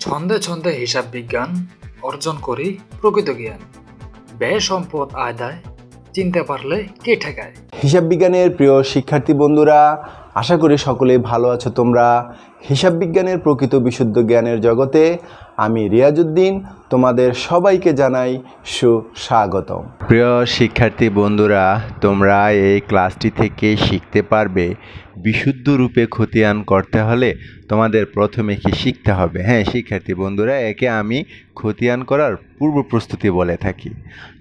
ছন্দে ছন্দে হিসাব বিজ্ঞান অর্জন করি প্রকৃত জ্ঞান। ব্যয় সম্পদ আদায়, চিনতে পারলে কে ঠেকায়? হিসাব বিজ্ঞানের প্রিয় শিক্ষার্থী বন্ধুরা আশা করি সকলেই ভালো আছো তোমরা। হিসাব বিজ্ঞানের প্রকৃত বিশুদ্ধ জ্ঞানের জগতে আমি রিয়াজুদ্দিন, তোমাদের সবাইকে জানাই সুস্বাগতম। প্রিয় শিক্ষার্থী বন্ধুরা, তোমরা এই ক্লাসটি থেকে শিখতে পারবে বিশুদ্ধ রূপে খতিয়ান করতে হলে তোমাদের প্রথমে কি শিখতে হবে? হ্যাঁ শিক্ষার্থী বন্ধুরা, একে আমি খতিয়ান করার পূর্ব প্রস্তুতি বলে থাকি।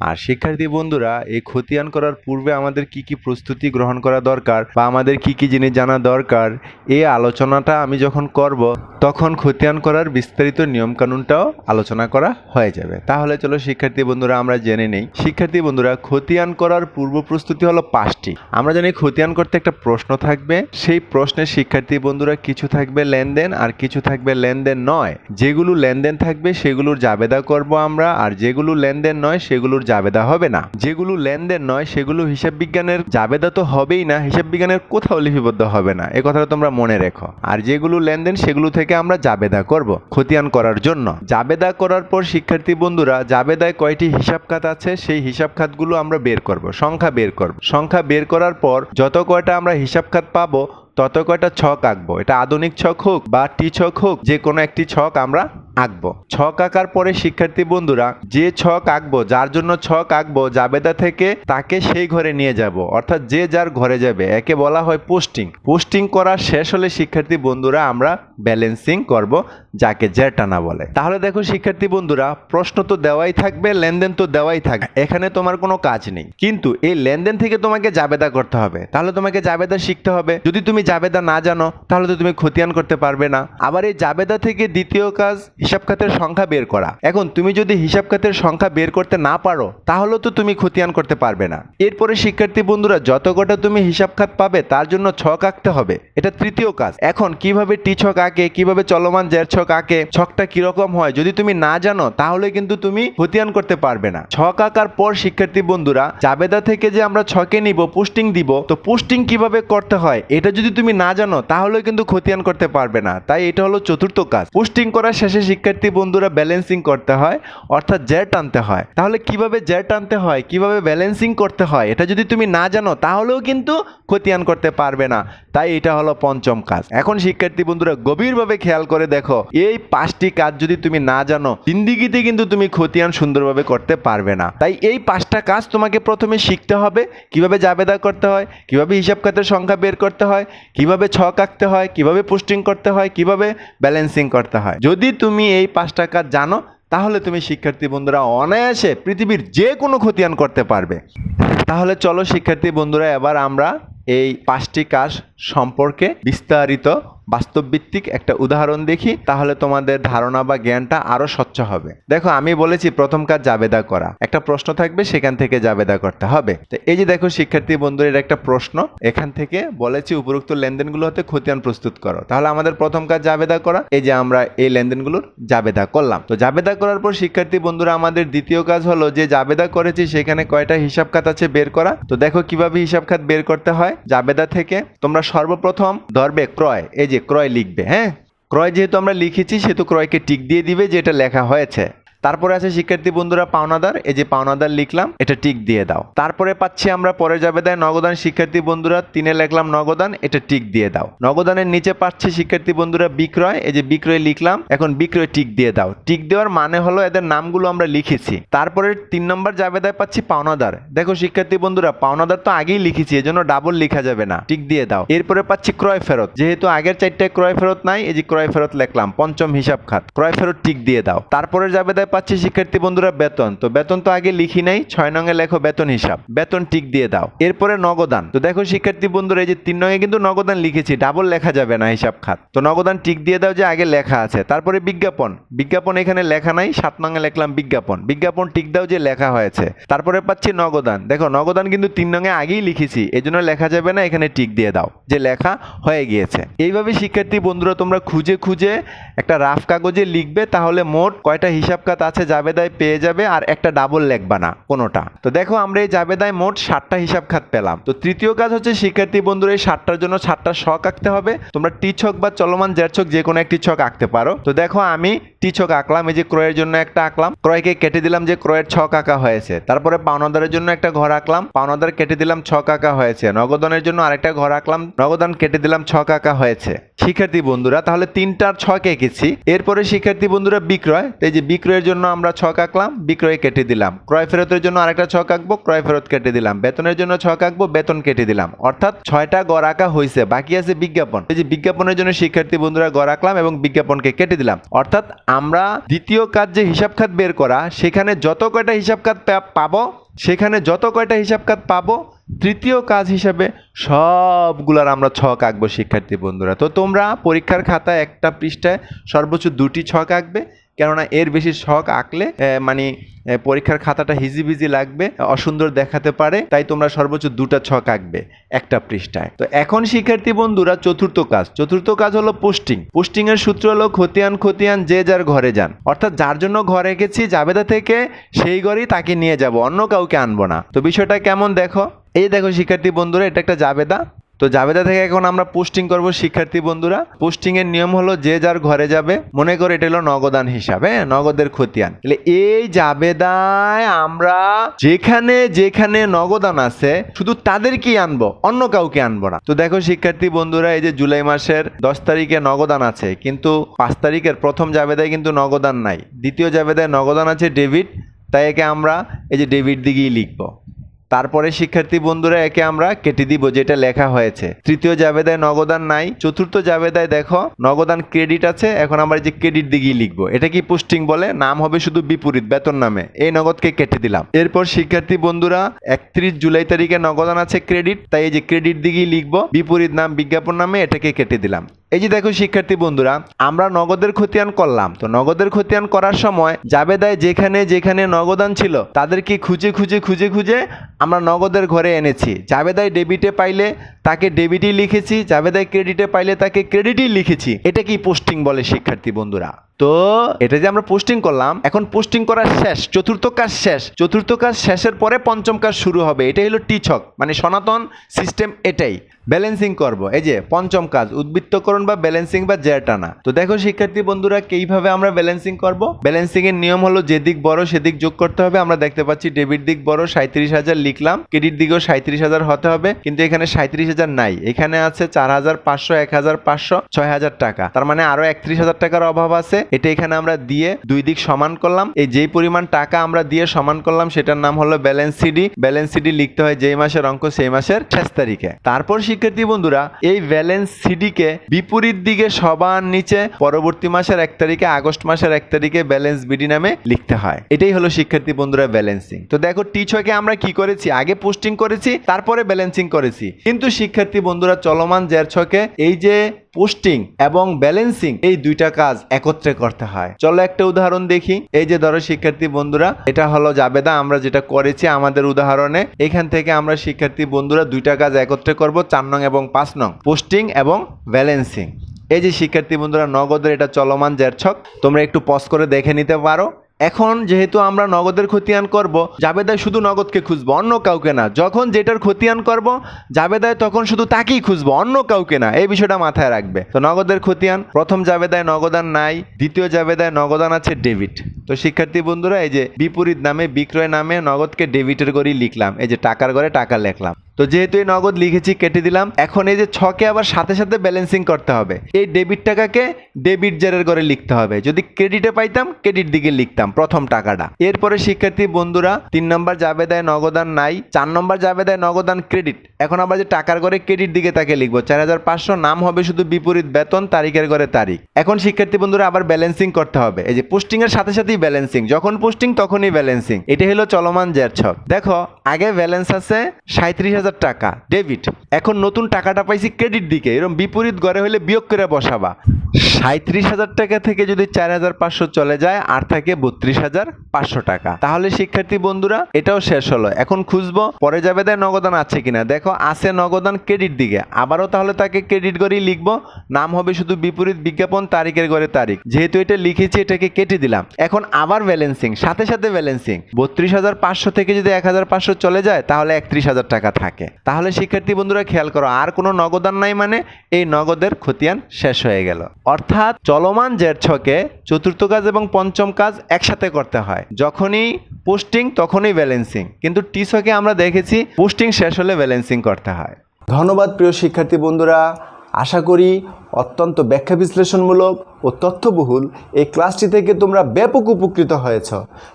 আর শিক্ষার্থী বন্ধুরা, এই খতিয়ান করার পূর্বে আমাদের কি কি প্রস্তুতি গ্রহণ করা দরকার বা আমাদের কি কি জিনিস জানা দরকার, এই আলোচনাটা আমি যখন করব, তখন খতিয়ান করার বিস্তারিত নিয়মকানুনটাও আলোচনা করা হয়ে যাবে। তাহলে চলো শিক্ষার্থী বন্ধুরা, আমরা জেনে নেই। শিক্ষার্থী বন্ধুরা, খতিয়ান করার পূর্ব প্রস্তুতি হলো পাঁচটি। আমরা জানি খতিয়ান করতে একটা প্রশ্ন থাকবে। সেই প্রশ্নে শিক্ষার্থী বন্ধুরা কিছু থাকবে লেনদেন আর কিছু থাকবে লেনদেন নয়। যেগুলো লেনদেন থাকবে, সেগুলোর জাবেদা করব আমরা, আর যেগুলো লেনদেন নয়, সেগুলোর জাবেদা হবে না। যেগুলো লেনদেন নয়, সেগুলো হিসাব বিজ্ঞানের জাবেদা তো হবেই না। হিসাব বিজ্ঞানের কোথাও লিপিবদ্ধ হবে না। এ কথাটা তোমরা মনে রেখো। আর যেগুলো লেনদেন, সেগুলো থেকে আমরা জাবেদা করব, খতিয়ান করার জন্য। জাবেদা করার পর শিক্ষার্থী বন্ধুরা, জাবেদায় কয়টি হিসাব খাত আছে, সেই হিসাব খাতগুলো আমরা বের করব, সংখ্যা বের করব। সংখ্যা বের করার পর যত কয়টা আমরা হিসাব খাত পাবো, তত কয়টা ছক আঁকবো। এটা আধুনিক ছক হোক বা টি ছক হোক যে কোনো একটি ছক আমরা আঁকবো। ছক আঁকার পরে, শিক্ষার্থী বন্ধুরা, যে ছক আঁকবো, যার জন্য ছক আঁকবো, জাবেদা থেকে তাকে সেই ঘরে নিয়ে যাব। অর্থাৎ যে যার ঘরে যাবে, একে বলা হয় পোস্টিং। পোস্টিং করা শেষ হলে শিক্ষার্থী বন্ধুরা, আমরা ব্যালেন্সিং করব, যাকে জেরটানা বলে। তাহলে দেখো শিক্ষার্থী বন্ধুরা, প্রশ্ন তো দেওয়াই থাকবে, লেনদেন তো দেওয়াই থাকবে। এখানে তোমার কোনো কাজ নেই। কিন্তু এই লেনদেন থেকে তোমাকে জাবেদা করতে হবে। তাহলে তোমাকে জাবেদা শিখতে হবে। যদি তুমি জাবেদা না জানো, তাহলে তো তুমি খতিয়ান করতে পারবে না। আবার এই জাবেদা থেকে দ্বিতীয় কাজ হিসাব খাতের সংখ্যা বের করা। এখন তুমি যদি হিসাব খাতের সংখ্যা বের করতে না পারো, তাহলেও তো তুমি খতিয়ান করতে পারবে না। এরপরে শিক্ষার্থী বন্ধুরা, যত কটা তুমি হিসাব খাত পাবে, তার জন্য ছক আঁকতে হবে। এটা তৃতীয় কাজ। এখন কীভাবে টি ছক আঁকে, কীভাবে চলমান জের ছক আঁকে, ছকটা কীরকম হয়, যদি তুমি না জানো, তাহলে কিন্তু তুমি খতিয়ান করতে পারবে না। ছক আঁকার পর শিক্ষার্থী বন্ধুরা, জাবেদা থেকে যে আমরা ছকে নিব, পোস্টিং দিব, তো পোস্টিং কীভাবে করতে হয়, এটা যদি তুমি না জানো তাহলে কিন্তু খতিয়ান করতে পারবে না। তাই এটা হলো চতুর্থ কাজ। পোস্টিং করার শেষে শিক্ষার্থী বন্ধুরা ব্যালেন্সিং করতে হয়, অর্থাৎ জের টানতে হয়। তাহলে কীভাবে জের টানতে হয়, কীভাবে ব্যালেন্সিং করতে হয়, এটা যদি তুমি না জানো, তাহলেও কিন্তু খতিয়ান করতে পারবে না। তাই এটা হলো পঞ্চম কাজ। এখন শিক্ষার্থী বন্ধুরা গভীরভাবে খেয়াল করে দেখো, এই পাঁচটি কাজ যদি তুমি না জানো, জিন্দিগিতে কিন্তু তুমি খতিয়ান সুন্দরভাবে করতে পারবে না। তাই এই পাঁচটা কাজ তোমাকে প্রথমে শিখতে হবে, কীভাবে জাবেদা করতে হয়, কীভাবে হিসাব খাতের সংখ্যা বের করতে হয়, কীভাবে ছক আঁকতে হয়, কীভাবে পোস্টিং করতে হয়, কীভাবে ব্যালেন্সিং করতে হয়। যদি তুমি এই পাঁচটা কাজ জানো, তাহলে তুমি শিক্ষার্থী বন্ধুরা অনায়াসে পৃথিবীর যে কোনো ক্ষতিয়ান করতে পারবে। তাহলে চলো শিক্ষার্থী বন্ধুরা, এবার আমরা এই পাঁচটি কাজ সম্পর্কে বিস্তারিত বাস্তবভিত্তিক একটা উদাহরণ দেখি, তাহলে তোমাদের ধারণা বা জ্ঞানটা আরও স্বচ্ছ হবে। দেখো, আমি বলেছি প্রথম কাজ জাবেদা করা। একটা প্রশ্ন থাকবে, সেখান থেকে জাবেদা করতে হবে। তো এই যে দেখো, শিক্ষার্থী বন্ধুদের একটা প্রশ্ন, এখান থেকে বলেছি উপরোক্ত লেনদেনগুলো হতে খতিয়ান প্রস্তুত করো। তাহলে আমাদের প্রথম কাজ জাবেদা করা, এই যে আমরা এই লেনদেনগুলোর জাবেদা করলাম। তো জাবেদা করার পর শিক্ষার্থী বন্ধুরা, আমাদের দ্বিতীয় কাজ হলো যে জাবেদা করেছি, সেখানে কয়টা হিসাব খাত আছে বের করা। তো দেখো কীভাবে হিসাব খাত বের করতে হয়। জাবেদা থেকে তোমরা সর্বপ্রথম ধরবে ক্রয়, এই যে ক্রয় লিখবে হ্যাঁ? ক্রয় যেহেতু আমরা লিখেছি, সেহেতু ক্রয়কে টিক দিয়ে দিবে যে এটা লেখা হয়েছে। তারপরে আছে শিক্ষার্থী বন্ধুরা পাওনাদার, এই যে পাওনাদার লিখলাম, এটা টিক দিয়ে দাও। তারপরে পাচ্ছি আমরা পরে যাবে দেয় নগদান শিক্ষার্থী বন্ধুরা, তিনে লিখলাম নগদান, এটা টিক দিয়ে দাও। নগদানের নিচে পাচ্ছি শিক্ষার্থী বন্ধুরা বিক্রয়, এই যে বিক্রয় লিখলাম, এখন বিক্রয় টিক দিয়ে দাও। টিক দেওয়ার মানে হলো এদের নামগুলো আমরা লিখেছি। তারপরে তিন নম্বর জাবেদায় পাচ্ছি পাওনাদার। দেখো শিক্ষার্থী বন্ধুরা, পাওনাদার তো আগেই লিখেছি, এজন্য ডাবল লেখা যাবে না। টিক দিয়ে দাও। এরপরে পাচ্ছি ক্রয় ফেরত। যেহেতু আগের চারটায় ক্রয় ফেরত নাই, এই যে ক্রয় ফেরত লিখলাম, পঞ্চম হিসাব খাত। ক্রয় ফেরত টিক দিয়ে দাও। তারপরে জাবেদায় পাচ্ছি শিক্ষার্থী বন্ধুরা বেতন। তো বেতন তো আগে লিখি নাই, ছয় নঙে লেখো বেতন হিসাব। বেতন টিক দিয়ে দাও। এরপরে নগদান। তো দেখো শিক্ষার্থী বন্ধুরা, এই যে তিন নঙে কিন্তু নগদান লিখেছি ডাবল লেখা যাবে না হিসাব খাত। তো নগদান টিক দিয়ে দাও যে আগে লেখা আছে। তারপরে বিজ্ঞাপন। বিজ্ঞাপন এখানে লেখা নাই, সাত নঙে লিখলাম বিজ্ঞাপন। বিজ্ঞাপন টিক দাও যে লেখা হয়েছে। তারপরে পাচ্ছি নগদান। দেখো নগদান কিন্তু তিন নঙে আগেই লিখেছি, এজন্য লেখা যাবে না, এখানে টিক দিয়ে দাও যে লেখা হয়ে গিয়েছে। এইভাবে শিক্ষার্থী বন্ধুরা, তোমরা খুঁজে খুঁজে একটা রাফ কাগজে লিখবে, তাহলে মোট কয়টা হিসাব খাত আছে, জাবেদায় পেয়ে যাবে আর একটা ডাবল লেখবা না কোনোটা। তো দেখো, আমরা এই জাবেদায় মোট সাতটা হিসাব খাত পেলাম। তো তৃতীয় কাজ হচ্ছে, শিক্ষার্থী বন্ধুর, এই সাতটার জন্য সাতটা শখ আঁকতে হবে। তোমরা টি ছক বা চলমান জের ছক যে কোনো একটি ছক আঁকতে পারো। তো দেখো, আমি টি ছক আঁকলাম, এই যে ক্রয়ের জন্য একটা আঁকলাম। ক্রয়কে কেটে দিলাম যে ক্রয়ের ছক আঁকা হয়েছে। তারপরে পাওনাদারের জন্য একটা ঘর আঁকলাম, পাওনাদার কেটে দিলাম ছক আঁকা হয়েছে। নগদনের জন্য আরেকটা ঘর আঁকলাম, নগদান কেটে দিলাম ছক আঁকা হয়েছে। শিক্ষার্থী বন্ধুরা, তাহলে তিনটার ছক এঁকেছি। এরপরে শিক্ষার্থী বন্ধুরা বিক্রয় তো এই যে বিক্রয়ের জন্য আমরা ছক আঁকলাম, বিক্রয় কেটে দিলাম। ক্রয় ফেরতের জন্য আরেকটা ছক আঁকবো, ক্রয় ফেরত কেটে দিলাম। বেতনের জন্য ছক আঁকবো, বেতন কেটে দিলাম। অর্থাৎ ছয়টা গড় আঁকা হয়েছে বাকি আছে বিজ্ঞাপন। এই যে বিজ্ঞাপনের জন্য শিক্ষার্থী বন্ধুরা গড় আঁকলাম এবং বিজ্ঞাপনকে কেটে দিলাম। অর্থাৎ আমরা দ্বিতীয় কাজ যে হিসাব খাত বের করা, সেখানে যত কয়টা হিসাব খাত পাব, সেখানে যত কয়টা হিসাব খাত পাবো, তৃতীয় কাজ হিসাবে সবগুলার আমরা ছক আঁকবো, শিক্ষার্থী বন্ধুরা। তো তোমরা পরীক্ষার খাতায় একটা পৃষ্ঠায় সর্বোচ্চ দুটি ছক আঁকবে কেননা এর বেশি শখ আঁকলে মানে পরীক্ষার খাতাটা হিজিবিজি লাগবে অসুন্দর দেখাতে পারে, তাই তোমরা সর্বোচ্চ দুটা ছক আঁকবে একটা পৃষ্ঠায়। তো এখন শিক্ষার্থী বন্ধুরা চতুর্থ কাজ। চতুর্থ কাজ হলো পোস্টিং। পোস্টিং এর সূত্র হলো, খতিয়ান খতিয়ান, যে যার ঘরে যান। অর্থাৎ যার জন্য ঘরে গেছি, জাবেদা থেকে সেই ঘরেই তাকে নিয়ে যাব, অন্য কাউকে আনব না। তো বিষয়টা কেমন দেখো? এই দেখো শিক্ষার্থী বন্ধুরা, এটা একটা জাবেদা। তো জাবেদা থেকে এখন আমরা পোস্টিং করব, শিক্ষার্থী বন্ধুরা। পোস্টিং এর নিয়ম হলো যে যার ঘরে যাবে, মনে করে এটা হলো নগদান হিসাবে নগদের খতিয়ান। তাহলে এই জাবেদায় আমরা যেখানে যেখানে নগদান আছে, শুধু তাদেরকেই আনব, অন্য কাউকে আনব না। তো দেখো শিক্ষার্থী বন্ধুরা, এই যে জুলাই মাসের দশ তারিখে নগদান আছে, কিন্তু পাঁচ তারিখের প্রথম জাবেদায় কিন্তু নগদান নাই। দ্বিতীয় জাবেদায় নগদান আছে ডেবিট তাই একে আমরা এই যে ডেবিট দিকেই লিখব। তারপরে শিক্ষার্থী বন্ধুরা একে আমরা কেটে দিব যেটা লেখা হয়েছে। তৃতীয় জাবেদায় নগদান নাই। চতুর্থ জাবেদায় দেখো, নগদান ক্রেডিট আছে। এখন আমরা যে ক্রেডিট দিকেই লিখব। এটা কি পোস্টিং বলে? নাম হবে শুধু বিপরীত, বেতন নামে। এই নগদকে কেটে দিলাম। এরপর শিক্ষার্থী বন্ধুরা, একত্রিশ জুলাই তারিখে নগদান আছে ক্রেডিট তাই এই যে ক্রেডিট দিকেই লিখব। বিপরীত নাম বিজ্ঞাপন নামে এটাকে কেটে দিলাম। এই যে দেখো শিক্ষার্থী বন্ধুরা, আমরা নগদের খতিয়ান করলাম। তো নগদের খতিয়ান করার সময় জাবেদায় যেখানে যেখানে নগদান ছিল, তাদেরকে খুঁজে খুঁজে খুঁজে খুঁজে আমরা নগদের ঘরে এনেছি। জাবেদায় ডেবিটে পাইলে তাকে ডেবিটই লিখেছি, জাবেদায় ক্রেডিটে পাইলে তাকে ক্রেডিটই লিখেছি। এটা কি পোস্টিং বলে শিক্ষার্থী বন্ধুরা? তো এটা যে আমরা পোস্টিং করলাম, এখন পোস্টিং করা শেষ, চতুর্থ কাজ শেষ। চতুর্থ কাজ শেষের পরে পঞ্চম কাজ শুরু হবে। এটাই হলো টিছক মানে সনাতন সিস্টেম এটাই। ব্যালেন্সিং করব। এই যে, পঞ্চম কাজ, উদ্বৃত্তকরণ বা ব্যালেন্সিং বা জের টানা। তো দেখো, শিক্ষার্থী বন্ধুরা, কীভাবে আমরা ব্যালেন্সিং করব? ব্যালেন্সিং এর নিয়ম হলো যেদিক বড় সেদিক যোগ করতে হবে। আমরা দেখতে পাচ্ছি, ডেবিট দিক বড় সাঁত্রিশ হাজার লিখলাম। ক্রেডিট দিকেও সাঁত্রিশ হাজার হতে হবে। কিন্তু এখানে সাঁত্রিশ হাজার নাই। এখানে আছে চার হাজার পাঁচশো, এক হাজার পাঁচশো, ছয় হাজার টাকা। তার মানে আরও একত্রিশ হাজার টাকার অভাব আছে। এটা এখানে আমরা দিয়ে দুই দিক সমান করলাম। এই যেই পরিমাণ টাকা আমরা দিয়ে সমান করলাম, সেটার নাম হলো ব্যালেন্স সিডি। ব্যালেন্স সিডি লিখতে হয় যেই মাসের অঙ্ক, সেই মাসের শেষ তারিখে। তারপর শিক্ষার্থী বন্ধুরা, এই ব্যালেন্স সিডিকে বিপরীত দিকে সবার নিচে পরবর্তী মাসের এক তারিখে, আগস্ট মাসের এক তারিখে ব্যালেন্স বিডি নামে লিখতে হয়। এটাই হলো শিক্ষার্থী বন্ধুরা ব্যালেন্সিং তো দেখো টি ছয়কে আমরা কি করেছি? আগে পোস্টিং করেছি, তারপরে ব্যালেন্সিং করেছি। কিন্তু শিক্ষার্থী বন্ধুরা, চলমান জের ছকে এই যে পোস্টিং এবং ব্যালেন্সিং এই দুইটা কাজ একত্রে করতে হয়। চলো একটা উদাহরণ দেখি। এই যে ধরো শিক্ষার্থী বন্ধুরা, এটা হলো জাবেদা, আমরা যেটা করেছি আমাদের উদাহরণে, এখান থেকে আমরা শিক্ষার্থী বন্ধুরা দুইটা কাজ একত্রে করব, চার নং এবং পাঁচ নং, পোস্টিং এবং ব্যালেন্সিং। এই যে শিক্ষার্থী বন্ধুরা, নগদের এটা চলমান জেরছক তোমরা একটু পজ করে দেখে নিতে পারো। এখন যেহেতু আমরা নগদের খতিয়ান করব, জাবেদায় শুধু নগদকে খুঁজবো, অন্য কাউকে না। যখন যেটার খতিয়ান করব, জাবেদায় তখন শুধু তাকেই খুঁজবো, অন্য কাউকে না। এই বিষয়টা মাথায় রাখবে। তো নগদের খতিয়ান, প্রথম জাবেদায় নগদান নাই, দ্বিতীয় জাবেদায় নগদান আছে ডেবিট। তো শিক্ষার্থী বন্ধুরা, এই যে বিপরীত নামে, বিক্রয় নামে নগদকে ডেবিটের করেই লিখলাম। এই যে টাকার ঘরে টাকা লিখলাম। তো যেহেতু এই নগদ লিখেছি, কেটে দিলাম। এখন এই যে ছকে আবার সাথে সাথে ব্যালেন্সিং করতে হবে। এই ডেবিট টাকাকে ডেবিট জেরের করে লিখতে হবে। যদি ক্রেডিটে পাইতাম ক্রেডিট দিকে লিখতাম প্রথম টাকাটা। এরপরে শিক্ষার্থী বন্ধুরা, তিন নম্বর জাবেদায় নগদান নাই, চার নম্বর জাবেদায় নগদান ক্রেডিট এখন আবার যে টাকার করে ক্রেডিট দিকে তাকে লিখব। চার হাজার পাঁচশো নাম হবে শুধু বিপরীত বেতন, তারিখের করে তারিখ। এখন শিক্ষার্থী বন্ধুরা, আবার ব্যালেন্সিং করতে হবে। এই যে পোস্টিং এর সাথে সাথেই ব্যালেন্সিং যখন পোস্টিং তখনই ব্যালেন্সিং এটা হলো চলমান জের ছক। দেখো, আগে ব্যালেন্স আছে সাঁত্রিশ হাজার টাকা। ডেবিট এখন নতুন টাকাটা পাইছি ক্রেডিট দিকে। এরকম বিপরীত ঘরে হলে বিয়োগ করে বসাবা। সাঁত্রিশ হাজার টাকা থেকে যদি চার হাজার পাঁচশো চলে যায়, আর থাকে বত্রিশ হাজার পাঁচশো টাকা। তাহলে শিক্ষার্থী বন্ধুরা, এটাও শেষ হলো। এখন খুঁজবো, পরে যাবে দেয় নগদান আছে কিনা। দেখো, আছে নগদান ক্রেডিট দিকে। আবারও তাহলে তাকে ক্রেডিট করেই লিখব। নাম হবে শুধু বিপরীত বিজ্ঞাপন, তারিখের ঘরে তারিখ। যেহেতু এটা লিখেছি, এটাকে কেটে দিলাম। এখন আবার ব্যালেন্সিং, সাথে সাথে ব্যালেন্সিং। বত্রিশ হাজার পাঁচশো থেকে যদি এক হাজার পাঁচশো চলে যায়, তাহলে একত্রিশ হাজার টাকা থাকে। তাহলে শিক্ষার্থী বন্ধুরা খেয়াল করো, আর কোনো নগদান নাই মানে এই নগদের খতিয়ান শেষ হয়ে গেল। অর্থাৎ চলমান জের ছকে চতুর্থ কাজ এবং পঞ্চম কাজ একসাথে করতে হয়। যখনই পোস্টিং, তখনই ব্যালেন্সিং। কিন্তু টি ছকে আমরা দেখেছি, পোস্টিং শেষ হলে ব্যালেন্সিং করতে হয়। ধন্যবাদ প্রিয় শিক্ষার্থী বন্ধুরা। আশা করি অত্যন্ত ব্যাখ্যা বিশ্লেষণমূলক ও তথ্যবহুল এই ক্লাসটি থেকে তোমরা ব্যাপক উপকৃত হয়েছ।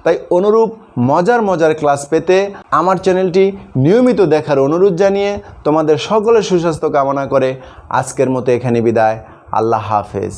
তাই অনুরূপ মজার মজার ক্লাস পেতে আমার চ্যানেলটি নিয়মিত দেখার অনুরোধ জানিয়ে তোমাদের সকলের সুস্বাস্থ্য কামনা করে আজকের মতো এখানে বিদায়। আল্লাহ হাফেজ।